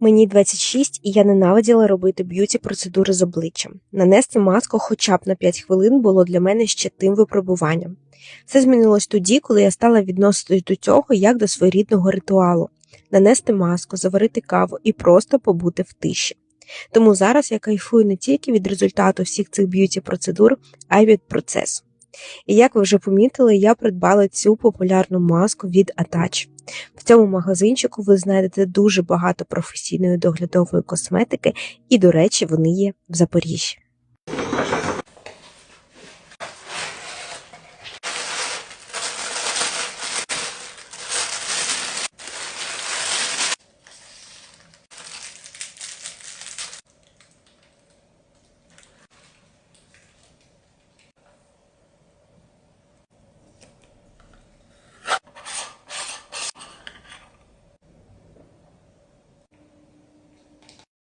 Мені 26 і я ненавиділа робити б'юті процедури з обличчям. Нанести маску хоча б на 5 хвилин було для мене ще тим випробуванням. Все змінилось тоді, коли я стала відноситись до цього як до своєрідного ритуалу нанести маску, заварити каву і просто побути в тиші. Тому зараз я кайфую не тільки від результату всіх цих б'юті процедур, а й від процесу. І як ви вже помітили, я придбала цю популярну маску від Attach. В цьому магазинчику ви знайдете дуже багато професійної доглядової косметики, і, до речі, вони є в Запоріжжі.